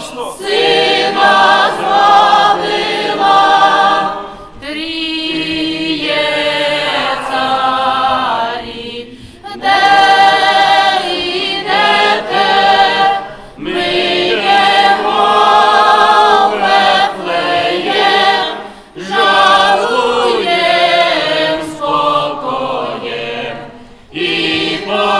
голосно, сина зрадила, тріє царі, де йдете, ми йдемо в Вифлеєм, жалуєм спокоєм і по